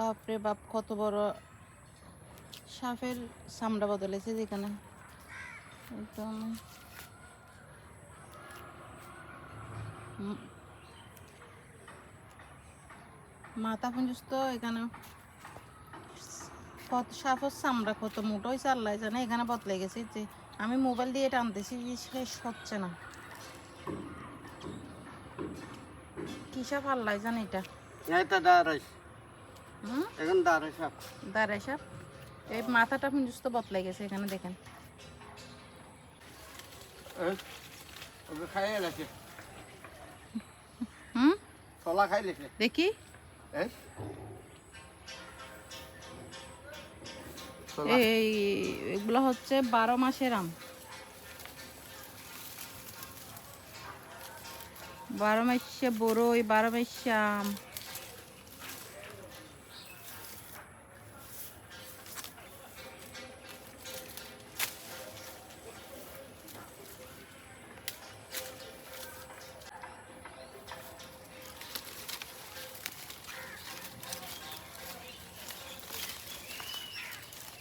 বাপরে বাপ, কত বড় সাপের চামড়া বদলেছে যেখানে। একদম। মাথা পর্যন্ত এখানে কত সাপের চামড়া, কত মোটোই চাল্লাই জানে, এখানে বদলে গেছে যে আমি মোবাইল দিয়ে টানতেছি শেষ হচ্ছে না। কি সাপ আল্লাহ জানে এটা। এটা দাঁড়াইস দাঁড়ায় সাপ। এই মাথাটা পর্যন্ত বদলে গেছে এখানে দেখেন। খাইয়ে লেছে হুম? তলা খাই লেছে। দেখি। এই এই এগুলো হচ্ছে বারো মাসের আম। বারো মাসে বড়ই বারো মাসে আম।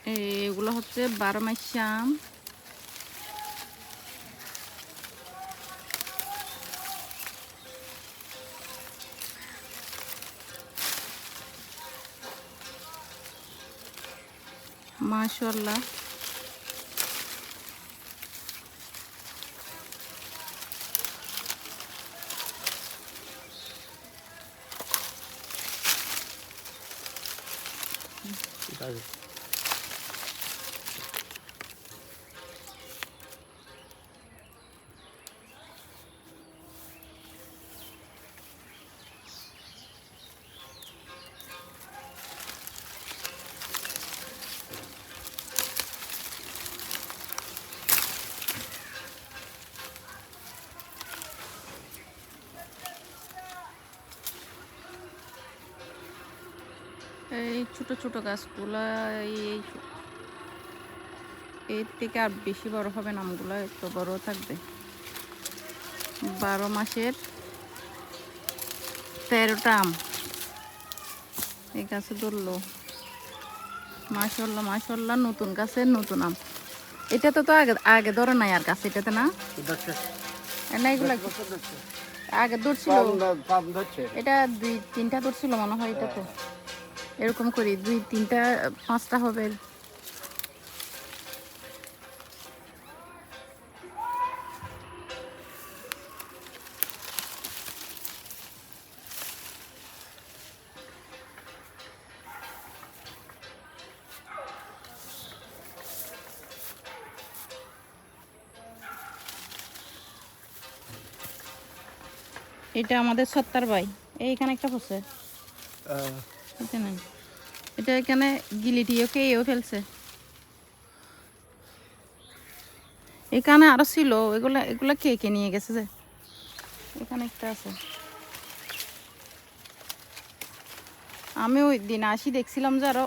এগুলো হচ্ছে বারো মাসে আম। মাশাল্লাহ এই ছোট ছোট গাছগুলা এই এর থেকে আর বেশি বড় হবে না আমগুলো একটু বড় থাকবে। বারো মাসের তেরোটা আম। এই গাছে ধরলো। মাসাল্লাহ মাসাল্লাহ নতুন গাছের নতুন আম। এটা তো তো আগে আগে ধরে নাই আর গাছ এটাতে না? না এগুলা আগে ধরছিল। এটা দুই তিনটা ধরছিল মনে হয় এটা তো এরকম করি দুই তিনটা পাঁচটা হবে। এটা আমাদের সত্তার ভাই। এইখানে একটা বসে এটা এখানে গিলিটিও খেয়েও ফেলছে এখানে আরও ছিল, এগুলা এগুলা কে কে নিয়ে গেছে যে? এখানে একটা আছে। আমি ওই দিন আসি দেখছিলাম যে আরও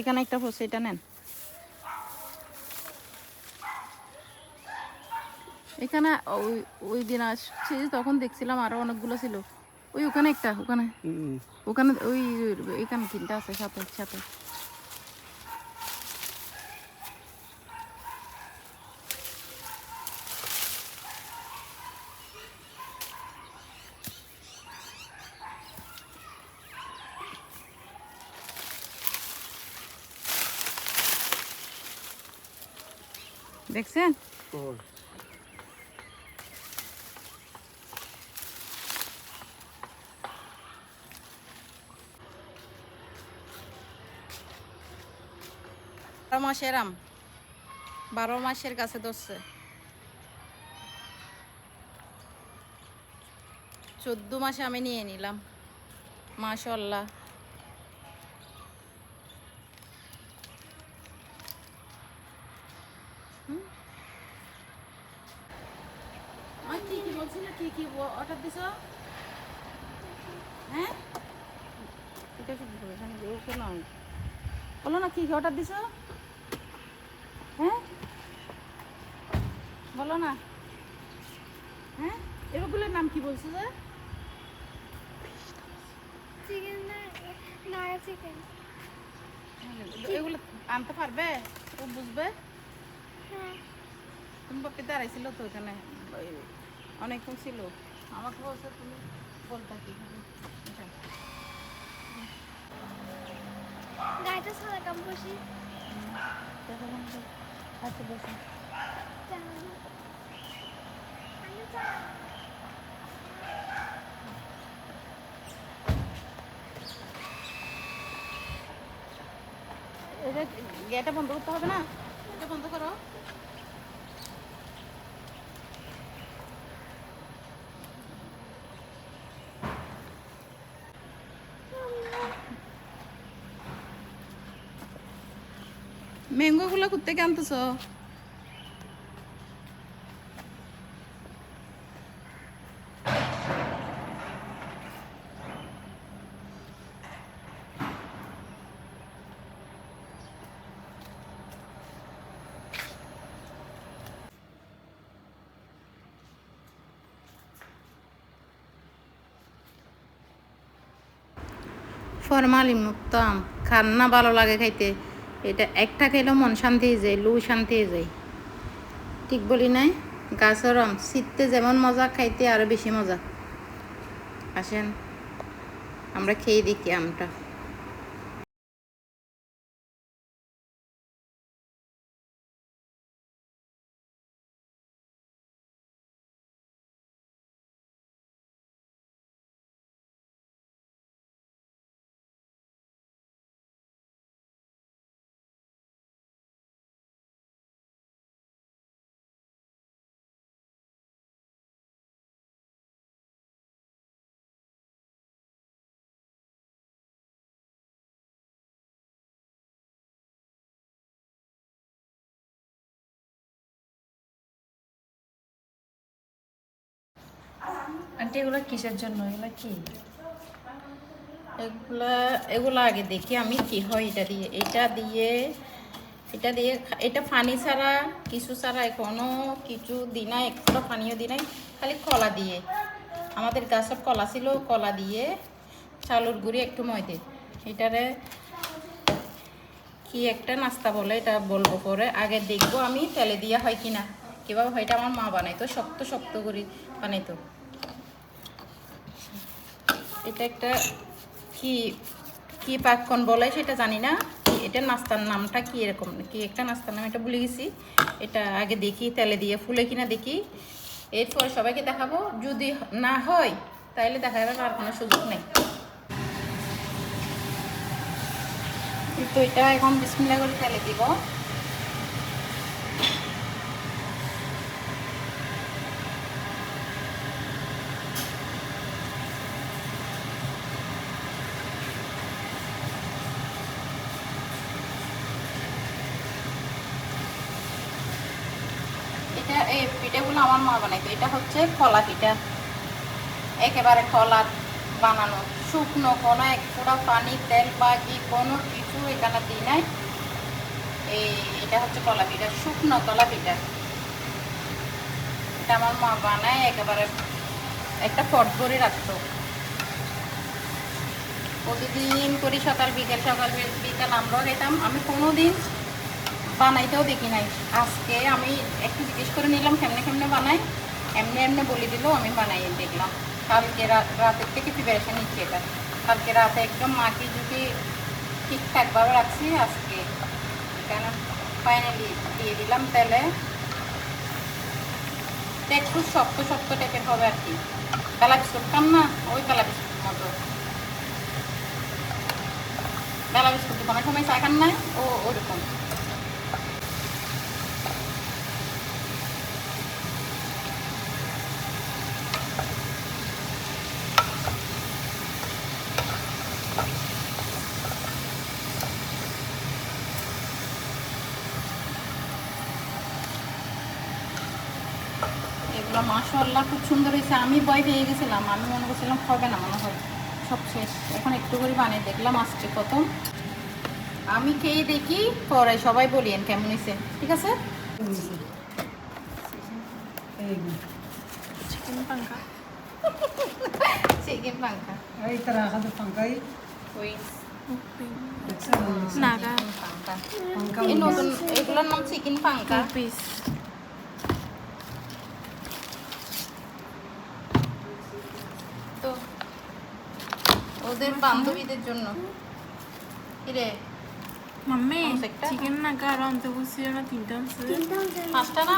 এখানে একটা পড়ছে এটা নেন। এখানে ওই ওই দিন আসছি, তখন দেখছিলাম আরও অনেকগুলো ছিল। ওই ওখানে একটা ওখানে। ওখানে ওই এখানে তিনটা আছে সাথে সাথে। দেখছেন? মাসের আম। বারো মাসের গাছে ধরছে। চোদ্দ মাসে আমি নিয়ে নিলাম। মাশাল্লাহ কি কি কি কি অর্ডার দিছ? হ্যাঁ? এটা ওকে বলো না, কি কি অর্ডার দিছ? হ্যাঁ? বলো না। হ্যাঁ? এগুলোর নাম কি বলছো যে? চিকেন না চিকেন এগুলো আনতে পারবে? ও বুঝবে? হ্যাঁ। তুমি বাপি দাঁড়াইছিল তো এখানে। অনেকক্ষণ ছিল। আমাকে বলছে তুমি বলতা কি গাড়িটা সারা কাম বসি। আচ্ছা বসে আমি চালাই এটা গেটটা বন্ধ করতে হবে না? এটা বন্ধ করো। ম্যাঙ্গো গুলো কোথেকে আনতেছ ফরমালি মুক্ত আম খান ভালো লাগে খাইতে। এটা একটা খেলেও মন শান্তি হয়ে যায়, লু শান্তি হয়ে যায়। ঠিক বলি নাই? গাছের আম শীততে যেমন মজা, খাইতে আরও বেশি মজা। আসেন, আমরা খেয়ে দেখি আমটা। আন্টি, এগুলো কিসের জন্য? এগুলো কি? এগুলা এগুলা আগে দেখি আমি কি হয় এটা দিয়ে। এটা দিয়ে এটা দিয়ে এটা পানি ছাড়া, কিছু ছাড়া এখনও কিছু দিনাই একটা পানিও দিনাই খালি কলা দিয়ে। আমাদের গাছের কলা ছিল, কলা দিয়ে চালুর গুঁড়ি একটু ময়দে। এটারে কি একটা নাস্তা বলে, এটা বলব পরে। আগে দেখব আমি, তেলে দিয়া হয় কিনা। কীভাবে হয় এটা আমার মা বানাইতো, শক্ত শক্ত করে বানাইতো। এটা একটা কি কি পাককন বলে সেটা জানি না। এটা নাস্তার নামটা কি এরকম? কি একটা নাস্তার নাম, এটা ভুলে গেছি। এটা আগে দেখি, তেলে দিয়ে ফুলে কিনা দেখি। এরপরে সবাইকে দেখাবো। যদি না হয় তাহলে দেখা যাবে আর কোনো সুযোগ নেই। তো এটা এখন বিসমিল্লা করে তেলে দিব এটা এই পিঠাগুলো আমার মা বানাইতো। এটা হচ্ছে কলা পিঠা। একেবারে কলা বানানো। শুকনো কোনো এক ফোঁটা পানি, তেল বা কি কোনো কিছু এখানে দিই নাই। এই, এটা হচ্ছে কলা পিঠা, শুকনো কলা পিঠা। এটা আমার মা বানায়, একেবারে একটা পট করে রাখতো। প্রতিদিন করি সকাল, বিকেল, সকাল, বিকাল আমরাও খেতাম। আমি কোনো দিন বানাইতেও দেখি নাই। আজকে আমি একটু জিজ্ঞেস করে নিলাম, কেমনে কেমনে বানাই এমনি এমনি বলে দিল, আমি বানাই দেখলাম। কালকে রাতের থেকে প্রিপারেশন নিচ্ছি এটা। কালকে রাতে একদম মাটি জুটি ঠিকঠাকভাবে রাখছি আজকে। কেন? ফাইনালি দিয়ে দিলাম এটা একটু শক্ত শক্ত টাইপের হবে আর কি। কালা বিস্কুট খান না? ওই কালা বিস্কুট মতো। বেলা বিস্কুট কোনো সময় চা খান না ও ওরকম। এগুলো মাশাল্লাহ খুব সুন্দর হয়েছে। আমি ভয় পেয়ে গেছিলাম। আমি মনে করছিলাম হবে না মনে হয়। সব শেষ। এখন একটু করে বানিয়ে দেখলাম আসছে কত আমি খেয়ে দেখি পরে সবাই বলিয়েন কেমন হয়েছে। ঠিক আছে? চিকেন পাঙ্কা চিকেন. ওই নাগা এই নতুন এগুলোর নাম চিকেন পাঙ্কা পিস তো ওদের বান্ধবীদের জন্য। কিরে? মাম্মি. চিকেন নাগা আর অন্ত বসিও না তিনটা আছে পাঁচটা না?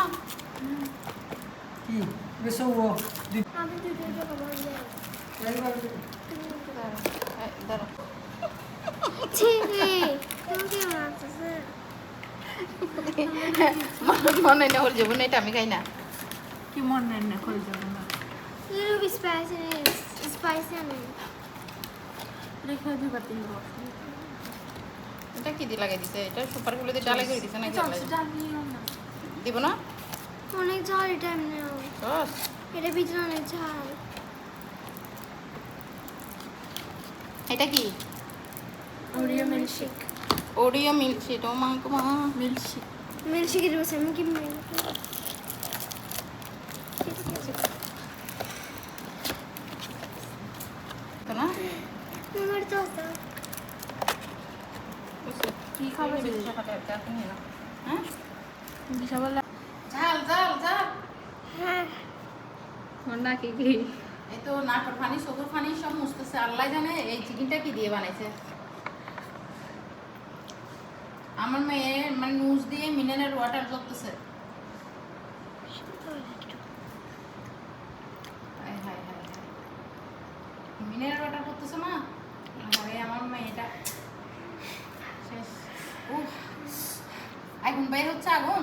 কি? বেশো ও আমি দুটো দাঁড়া মনে মনে ওর জীবনে এটা আমি খাই না। কি মন না করে যাব না। Little bit spicy spicy আমি রেখে দিবা তিন এটা কি দিয়ে লাগাই দিছে? এটা সুপারগুলো দিয়ে ডালাই করে দিছে নাকি? দিব না? অনেক ঝাল এটা এমনি সস এটা ভিতরে অনেক ঝাল। এটা কি? Oreo milkshake Oreo milk shake ও মা। মা মিল্কশেক মিল্কশেকের বসে আমি কি মিল্ক তো না আমার তো আছে কি খাবে বেশি টাকা দেয়, যা তুমি নাও। হ্যাঁ দিশা বলে ঝাল ঝাল ঝাল হ্যাঁ না। কি কি? এই তো নাকর পানি সবুর পানি সব মুছতেছে। আল্লাহ জানে এই চিকেনটা কি দিয়ে বানাইছে। আমার মেয়ে মানে নুজ দিয়ে মিনারেল ওয়াটার করতেছে হায় হায় হায় হায়। মিনারেল ওয়াটার করতেছে না? আমার মেয়েটা। শেষ। আগুন বাইরে হচ্ছে আগুন।